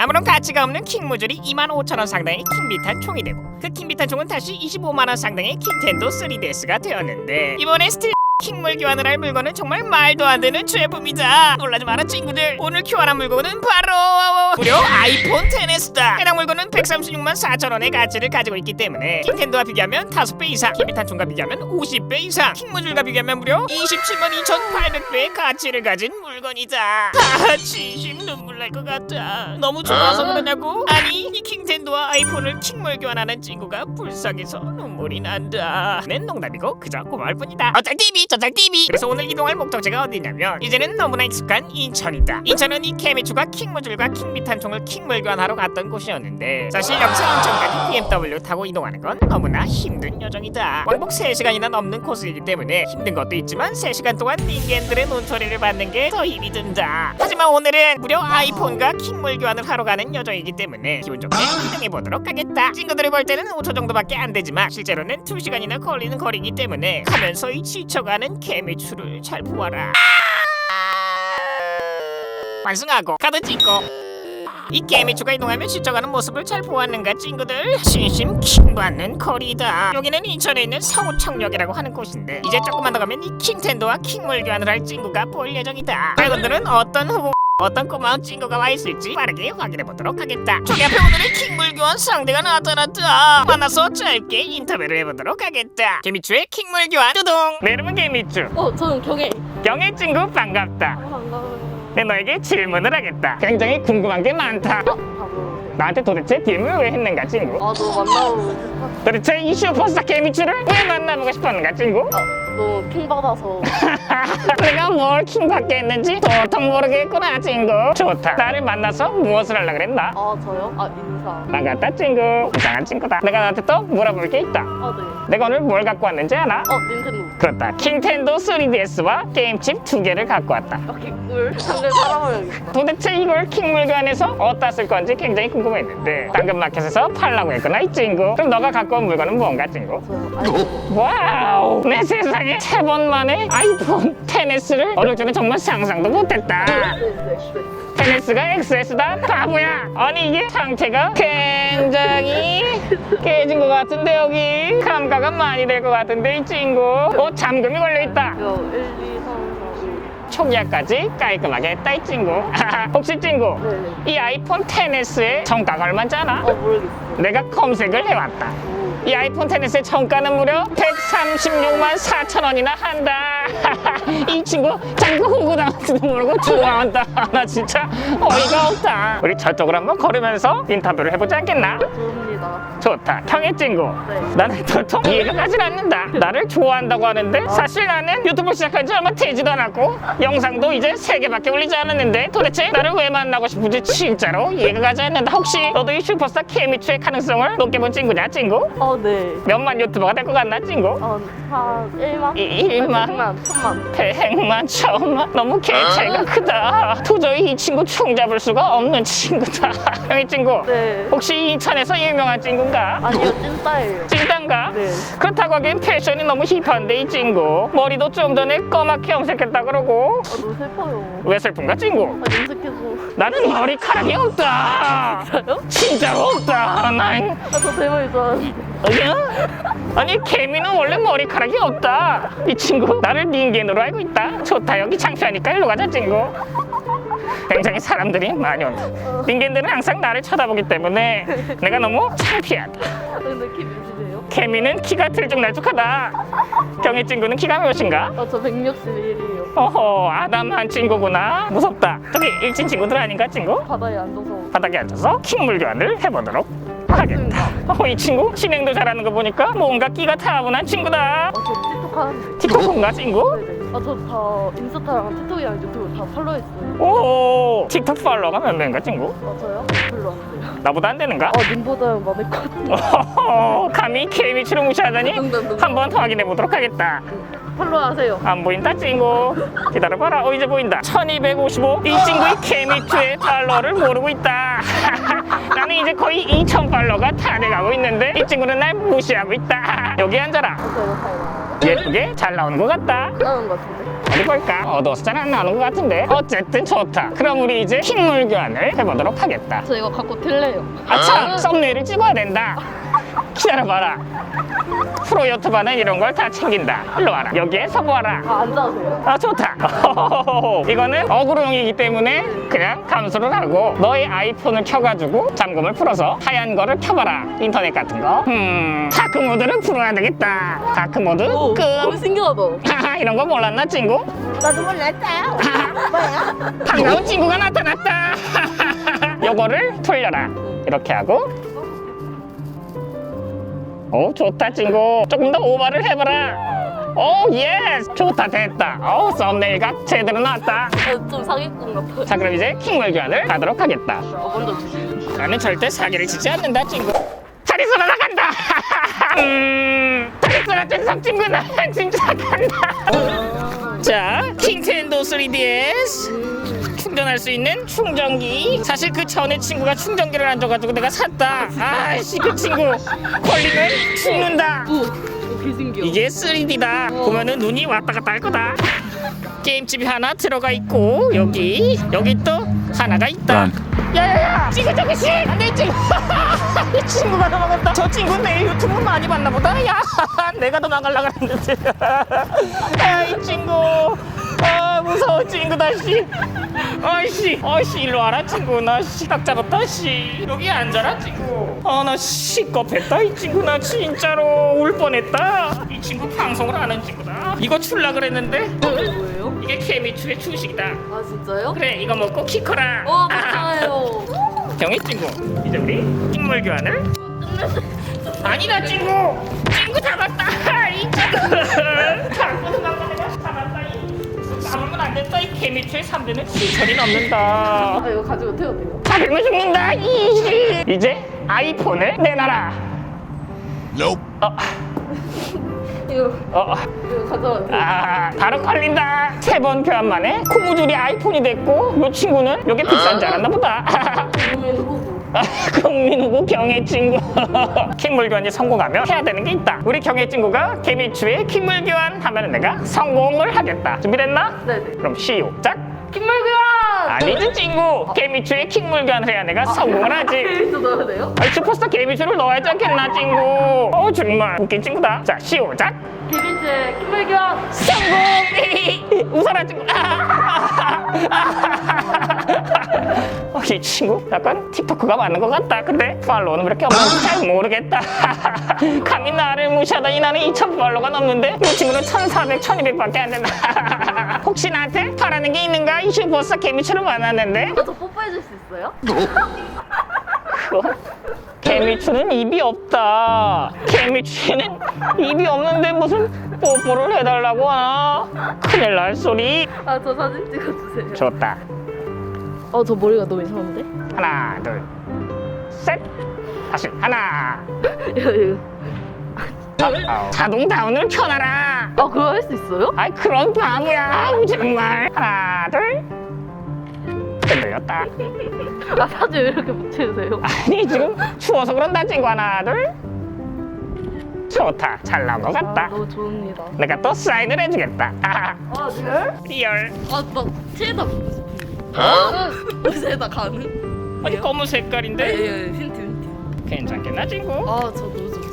아무런 가치가 없는 킹무줄이 25,000원 상당의 킹비탄 총이 되고 그 킹비탄 총은 다시 25만원 상당의 킹텐도 3DS가 되었는데 이번에 스틸 킹물 교환을 할 물건은 정말 말도 안 되는 제품이다. 놀라지 마라 친구들. 오늘 교환한 물건은 바로 무려 아이폰 10s다. 해당 물건은 136만 4천원의 가치를 가지고 있기 때문에 킹텐도와 비교하면 5배 이상 킹비탄 총과 비교하면 50배 이상 킹무줄과 비교하면 무려 27만 2,800배의 가치를 가진 물건이다 아 진심 눈물 날 것 같아. 너무 좋아서 그러냐고? 아니 이 킹텐도와 아이폰을 킹물 교환하는 친구가 불쌍해서 눈물이 난다. 는 농담이고 그저 고마울 뿐이다. 어쩔 TV 저쩔 TV 그래서 오늘 이동할 목적지가 어디냐면 이제는 너무나 익숙한 인천이다. 인천은 이 케미추가 킹무줄과 킹비탄 총을 킹물 교환하러 갔던 곳이었는데 사실 여기서 인천까지 BMW 타고 이동하는 건 너무나 힘든 여정이다. 왕복 3시간이나 넘는 코스이기 때문에 힘든 것도 있지만 3시간 동안 닌겐들의 논소리를 받는 게 더 힘이 든다. 하지만 오늘은 무려 아이폰과 킹물 교환을 하러 가는 여정이기 때문에 기분 좋게 이동해 보도록 하겠다. 친구들이 볼 때는 5초 정도밖에 안 되지만 실제로는 2시간이나 걸리는 거리이기 때문에 하면서 이 지쳐가는 개미추를 잘 보아라. 완승하고 카드 찍고 이 개미추가 이동하면 지쳐가는 모습을 잘 보았는가 친구들 신심 킹받는 거리다 여기는 인천에 있는 서우청역이라고 하는 곳인데 이제 조금만 더 가면 이 킹텐도와 킹물 교환을 할 친구가 보일 예정이다 여러분들은 어떤 후보 어떤 꼬마운 친구가 와 있을지 빠르게 확인해 보도록 하겠다. 저기 앞에 오늘의 킹물 교환 상대가 나타났다. 만나서 짧게 인터뷰를 해보도록 하겠다. 개미추의 킹물 교환 두둥. 내 이름은 개미추. 어, 저는 경혜. 경혜 친구 반갑다. 어, 반가워요. 내 너에게 질문을 하겠다. 굉장히 궁금한 게 많다. 어. 나한테 도대체 DM을 왜 했는가 친구? 아, 너 만나고 싶어. 도대체 이 슈퍼스타 개미추를 왜 만나보고 싶었는가 친구? 아, 너 킹받아서. 내가 뭘 킹받게 했는지 도통 모르겠구나 친구. 좋다. 나를 만나서 무엇을 하려 그랬나? 아, 저요? 아, 인사. 반갑다 친구. 이상한 친구다. 내가 너한테 또 물어볼 게 있다. 아, 네. 내가 오늘 뭘 갖고 왔는지 아나? 어, 닌텐도. 그렇다. 킹텐도 3DS와 게임칩 두 개를 갖고 왔다. 아, 개꿀. 당근 살아버려야겠다. 도대체 이걸 킹물관에서 어디다 쓸 건지 굉장히 궁금했는데 당근마켓에서 팔라고 했구나 이 친구. 그럼 너가 갖고 온 물건은 뭔가 친구? 아이폰. 와우 내 세상에 세 번 만에 아이폰 10s를 어릴 적에 정말 상상도 못했다 네, 네, 네. 10s가 XS다 바보야 아니 이게 상태가 굉장히 깨진 것 같은데 여기 감가가 많이 될 것 같은데 이 친구 어 잠금이 걸려있다 저 1, 2, 3, 초기화까지 깔끔하게 했다 이 친구 혹시 친구 4, 5. 네, 네. 이 아이폰 10s의 정가가 얼마인지 아나? 어, 모르겠어. 내가 검색을 해왔다 오. 이 아이폰 10s의 정가는 무려 136만 4천 원이나 한다. 이 친구 자기가 호구당할지도 모르고 좋아한다. 나 진짜 어이가 없다. 우리 저쪽으로 한번 걸으면서 인터뷰를 해보지 않겠나? 좋다. 경혜 친구. 네. 나는 도통 이해가 가진 않는다. 나를 좋아한다고 하는데 사실 나는 유튜브 시작한 지 얼마 되지도 않았고 영상도 이제 세개밖에 올리지 않았는데 도대체 나를 왜 만나고 싶은지 진짜로 이해가 가지 않는다. 혹시 너도 이 슈퍼스타 케미추의 가능성을 높게 본 친구냐 친구? 어, 네. 몇만 유튜버가 될 것 같나 친구? 어, 한 1만? 이- 일만? 100만, 1000만. 백만 천만 너무 개 차이가 크다 도저히 이 친구 총잡을 수가 없는 친구다 형이 친구 네. 혹시 인천에서 유명한 친구인가? 아니요, 찐따예요. 찐단가? 네. 그렇다고 하기엔 패션이 너무 힙한데 이 친구 머리도 좀 전에 검맣게 염색했다 그러고 아, 너무 슬퍼요. 왜 슬픈가 친구? 아, 염색해서. 나는 머리카락이 없다 진짜요? 진짜로 없다 난 아, 저 대머리 좋아하는데. 아니야? 아니 개미는 원래 머리카락이 없다 이 친구 나를 닌겐으로 알고 있다 좋다 여기 창피하니까 일로 가자 친구 굉장히 사람들이 많이 온다 닌겐들은 항상 나를 쳐다보기 때문에 내가 너무 창피하다? 개미는 키가 들쭉날쭉하다 경희 친구는 키가 몇인가? 아, 저 161이에요. 어허 아담한 친구구나 무섭다 저기 일진 친구들 아닌가 친구? 바다에 앉아서. 바닥에 앉아서 킹물 교환을 해보도록 하겠다 어, 이 친구 진행도 잘하는 거 보니까 뭔가 끼가 타분한 친구다 아, 저 틱톡 하는데. 틱톡인가 친구? 네네. 아, 저 다 인스타랑 틱톡이랑 유튜브 다 팔로우했어요. 오 틱톡 팔로워가 몇 명인가 친구? 맞아요? 별로 안 돼요. 나보다 안 되는가? 어, 님보다 많을 것 같아요. 어허허, 감히 개미치를 무시하다니 농담, 한 번 더 확인해 보도록 하겠다 팔로우 하세요. 안 보인다 친구 기다려봐라 어 이제 보인다 1255 이 친구의 개미추의 팔로워를 모르고 있다 나는 이제 거의 2000 팔로워가 다 돼가고 있는데 이 친구는 날 무시하고 있다 여기 앉아라 아, 잘 나와요. 예쁘게 잘 나오는 것 같다. 나오는 것 같은데. 어디 볼까? 어두워서 잘 안 나오는 것 같은데? 어쨌든 좋다. 그럼 우리 이제 킹물 교환을 해보도록 하겠다. 저 이거 갖고 틀래요. 아참! 썸네일을 찍어야 된다 기다려봐라. 프로 유튜버는 이런 걸 다 챙긴다. 일로 와라. 여기에 서보아라. 아, 앉아세요. 아 좋다. 이거는 어그로용이기 때문에 그냥 감수를 하고 너의 아이폰을 켜가지고 잠금을 풀어서 하얀 거를 켜봐라. 인터넷 같은 거 음 다크 모드를 풀어야 되겠다. 다크 모드? 오, 끔. 너무 신기하다. 하하 이런 거 몰랐나 친구? 나도 몰랐다. 뭐야? 반가운 친구가 나타났다. 요거를 돌려라. 이렇게 하고 오 좋다 친구. 조금 더 오버를 해봐라. 오 예스 좋다 됐다. 오 썸네일 각 제대로 나왔다. 좀 사기꾼 같아. 자 그럼 이제 킹물 교환을 하도록 하겠다. 어, 먼저 주세요. 나는 절대 사기를 치지 않는다 친구. 잘 있어라 나간다. 음, 잘 있어라 준석 친구 나 진짜 간다. 자 킹텐도 3DS 충전할 수 있는 충전기. 사실 그 전에 친구가 충전기를 안 줘가지고 내가 샀다. 아씨 그 친구 걸리면 죽는다. 오. 이게 3D다. 보면은 눈이 왔다 갔다 할 거다. 게임집이 하나 들어가 있고 여기 여기 또 하나가 있다. 야야야 친구 저기 씨! 안돼 친구 이 친구가 도망갔다. 저 친구 내 유튜브 많이 봤나 보다. 야 내가 도망가려고 했는데. 야이 친구 아 무서워 친구다 씨 아이씨 아이씨 일로 와라 친구. 나씨딱 잡았다 씨. 여기 앉아라 친구. 아나 시겁했다 이 친구. 나 진짜로 울 뻔했다. 이 친구 방송을 하는 친구다. 이거 출라 그랬는데? 뭐예요? 이게 케미추의 주식이다. 아, 진짜요? 그래 이거 먹고 키 커라. 어, 감사해요. 경희 친구 이제 우리 식물 교환을? 아니다 친구. 친구 잡았다. 이 친구. 갖고 도망가 내가 잡았다 이 잡으면 안 된다 이 케미추의 3대는 7천이 넘는다 아, 이거 가지고 태워도 돼요? 잡으면 죽는다 이씨 이제 아이폰을 내놔라 Nope. 어, 이거, 어, 이거 돼요? 아, 바로 걸린다. 세 번 교환 만에 고무줄이 아이폰이 됐고, 요 친구는 요게 비싼 줄 알았나 보다. 아, 국민후보 경혜 친구. 킹물 교환이 성공하면 해야 되는 게 있다. 우리 경혜 친구가 개미추의 킹물 교환 하면 내가 성공을 하겠다. 준비됐나? 네네. 그럼 시작. 킹물교환! 아니지 친구. 개미추의 킹물 교환을 해야 내가 성공을 하지. 케이스 넣어야 돼요? 아이, 슈퍼스타 개미추를 넣어야지 않겠나 친구. 어 정말 웃긴 친구다. 자 시작. 개빈제 킹물교환! 성공! 웃어라 친구. 어, 이 친구 약간 틱토크가 맞는 것 같다. 근데 팔로우는 왜 이렇게 없는지 잘 모르겠다. 감히 나를 무시하다니 나는 2천 팔로우가 넘는데 이 친구는 1,400, 1,200밖에 안 된다. 혹시 나한테 바라는 게 있는가? 이 슈퍼스타 개미처럼 만났는데 아, 저 뽀뽀해줄 수 있어요? 개미추는 입이 없다. 개미추는 입이 없는데 무슨 뽀뽀를 해달라고 하나? 큰일 날 소리. 아, 저 사진 찍어주세요. 좋다. 어, 저 머리가 너무 이상한데? 하나, 둘, 셋. 다시 하나. 이거, 이거. 아, 자동 다운을 켜놔라. 아, 그거 할 수 있어요? 아이 그런 바보야. 아우, 정말. 하나, 둘. 흔들렸다. 아, 사진 왜 이렇게 붙여주세요? 아니 지금 추워서 그런다 친구 하나, 둘. 좋다. 잘 나온 것 아, 같다. 너무 좋습니다. 내가 또 사인을 해주겠다. 아, 아, 네? 리얼. 아, 나 체에다 보고 싶은데. 어? 체에다 가는? 아니 검은 예, 색깔인데 예, 힌트, 힌트. 괜찮겠나 친구? 아, 저 너무 좋죠.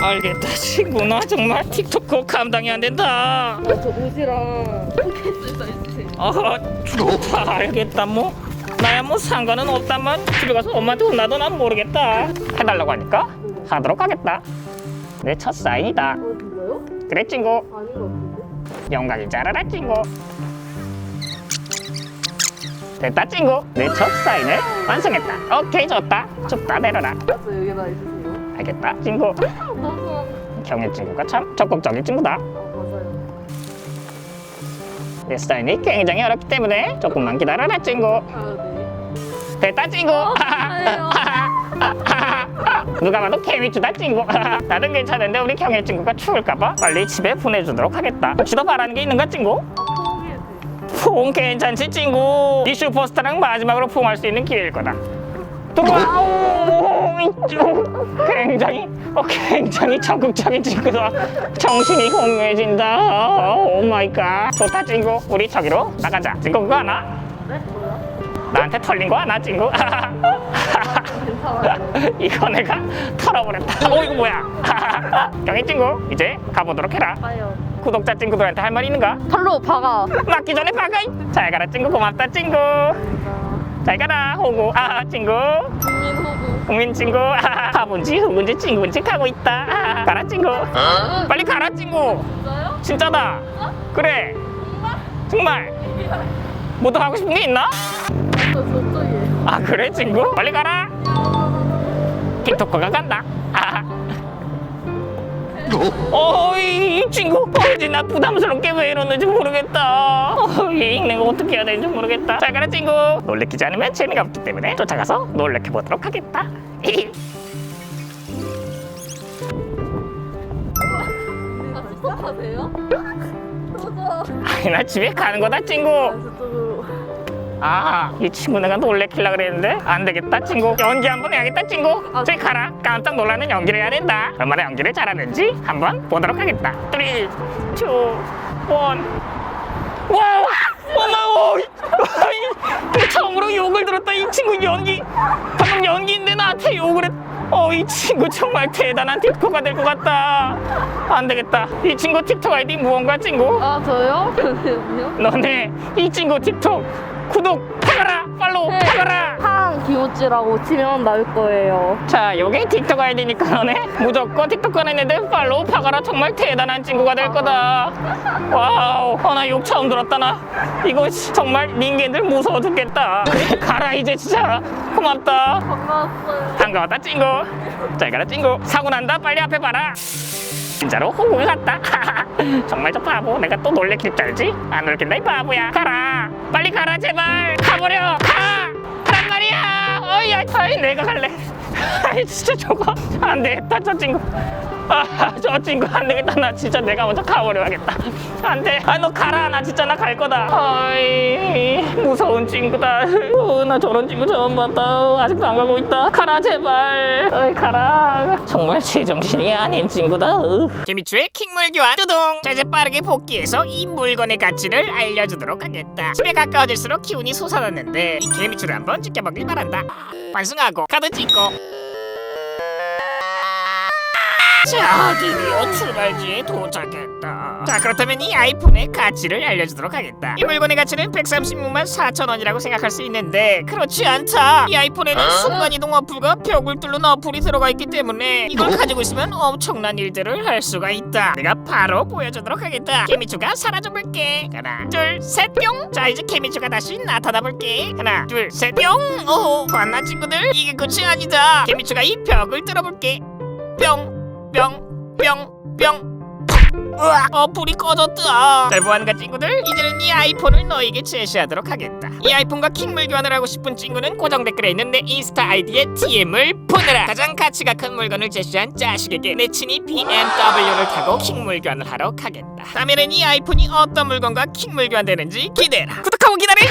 알겠다 친구 나 정말 틱톡 감당이 안 된다. 아, 저 옷이랑 포켓을 사주세요. 아 좋다 알겠다 뭐 나야 뭐 상관은 없다만 집에 가서 엄마한테 혼나도 난 모르겠다. 해달라고 하니까 하도록 하겠다. 내 첫 사인이다. 그래 친구 줄 알아라 친구. 됐다 친구 내 첫 사인을 완성했다. 오케이 좋다 좁다 내려라. 알겠다 친구. 경혜 친구가 참 적극적인 친구다. 아, 맞아요. 내 사인이 굉장히 어렵기 때문에 조금만 기다려라 친구. 아, 네. 됐다 친구. 감사해요. 누가 봐도 개미추다 친구. 나는 괜찮은데 우리 경혜 친구가 추울까봐 빨리 집에 보내주도록 하겠다. 혹시 더 바라는 게 있는가 친구? 포옹 괜찮지 친구. 이 슈퍼스타랑 마지막으로 포옹할 수 있는 기회일 거다. 들어와. 굉장히, 어, 굉장히 적극적인 친구다. 정신이 혼미해진다. 오 마이 갓. 좋다, 친구. 우리 저기로 나가자. 친구 그거 하나? 나한테 털린 거 하나, 친구? 이거 내가 털어버렸다. 어, 이거 뭐야? 경희 친구, 이제 가보도록 해라. 가요. 구독자 친구들한테 할 말 있는가? 팔로 박아. 맞기 전에 박아. 잘 가라, 친구. 고맙다, 친구. 잘 가라, 호구. 아, 친구. 국민 호구. 국민 친구. 아, 바본지, 흑은지, 친구인지 하고 있다. 아, 가라, 친구. 빨리 가라, 친구. 진짜요? 진짜다. 그래. 정말. 뭐더 하고 싶은 게 있나? 저. 아, 그래, 친구? 빨리 가라. 틱톡커가 간다. 아. 어이 이 친구 어이지 나 부담스럽게 왜 이러는지 모르겠다 어이 내가 어떻게 해야 되는지 모르겠다 잘 가라 친구 놀래키지 않으면 재미가 없기 때문에 쫓아가서 놀래켜 보도록 하겠다 아, 섭섭하세요? 저저. 아니 나 집에 가는 거다 친구 저쪽으로. 아 이 친구 내가 놀래키려 그랬는데 안 되겠다 친구. 연기 한번 해야겠다 친구. 아, 저기 가라. 깜짝 놀라는 연기를 해야 된다. 얼마나 연기를 잘하는지 한번 보도록 하겠다. 3 2 1 와우! 어마워 처음으로 욕을 들었다 이 친구 연기. 방금 연기인데 나한테 욕을 했 어, 이 친구 정말 대단한 틱톡가 될 것 같다. 안 되겠다. 이 친구 틱톡 아이디 무언가 친구? 아 저요? 너네 이 친구 틱톡 구독 하거라 팔로우 네. 하거라. 한 기모찌라고 치면 나올 거예요. 자 요게 틱톡 아이디니까 너네. 무조건 틱톡 하는 애들 팔로우 하거라 정말 대단한 친구가 될 거다. 와우 어, 나욕 처음 들었다 나. 이거 씨, 정말 닌겐들 무서워 죽겠다. 가라 이제 진짜 고맙다. 반가웠어요. 반가웠다 친구. 잘 가라 친구. 사고 난다 빨리 앞에 봐라. 진짜로 호구가 같다. 정말 저 바보 내가 또 놀래킬 줄 알지? 안 놀래킨다 이 바보야. 가라 빨리 가라 제발. 가버려. 가. 가란 말이야. 어이야 아이 내가 갈래. 아이 진짜 저거. 안 되겠다 저 친구. 아저 친구 안 되겠다. 나 진짜 내가 먼저 가버려야겠다. 안돼. 아 너 가라. 나 진짜 나 갈 거다. 어이 무서운 친구다. 어, 나 저런 친구 처음 봤다. 아직도 안 가고 있다. 가라 제발. 어이 가라. 정말 제정신이 아닌 친구다. 개미추의 킹물 교환 뚜둥. 자 이제 빠르게 복귀해서 이 물건의 가치를 알려주도록 하겠다. 집에 가까워질수록 기운이 솟아났는데 이 개미추를 한번 지켜보길 바란다. 반승하고 카드 찍고 자, 드디어 출발지에 도착했다. 자, 그렇다면 이 아이폰의 가치를 알려주도록 하겠다. 이 물건의 가치는 136만 4천 원이라고 생각할 수 있는데 그렇지 않다. 이 아이폰에는 순간이동 어플과 벽을 뚫는 어플이 들어가 있기 때문에 이걸 가지고 있으면 엄청난 일들을 할 수가 있다. 내가 바로 보여주도록 하겠다. 케미추가 사라져 볼게. 하나, 둘, 셋, 뿅. 자, 이제 케미추가 다시 나타나 볼게. 하나, 둘, 셋, 뿅. 오, 봤나 친구들? 이게 끝이 아니다. 케미추가 이 벽을 뚫어볼게. 뿅. 뿅, 뿅, 뿅. 으악! 어 불이 꺼졌다 잘 보았는가 친구들? 이제는 이 아이폰을 너에게 제시하도록 하겠다 이 아이폰과 킹물 교환을 하고 싶은 친구는 고정 댓글에 있는 내 인스타 아이디에 DM을 보내라 가장 가치가 큰 물건을 제시한 자식에게 내 친히 BMW를 타고 킹물 교환을 하러 가겠다 다음에는 이 아이폰이 어떤 물건과 킹물 교환되는지 기대해라 구독하고 기다려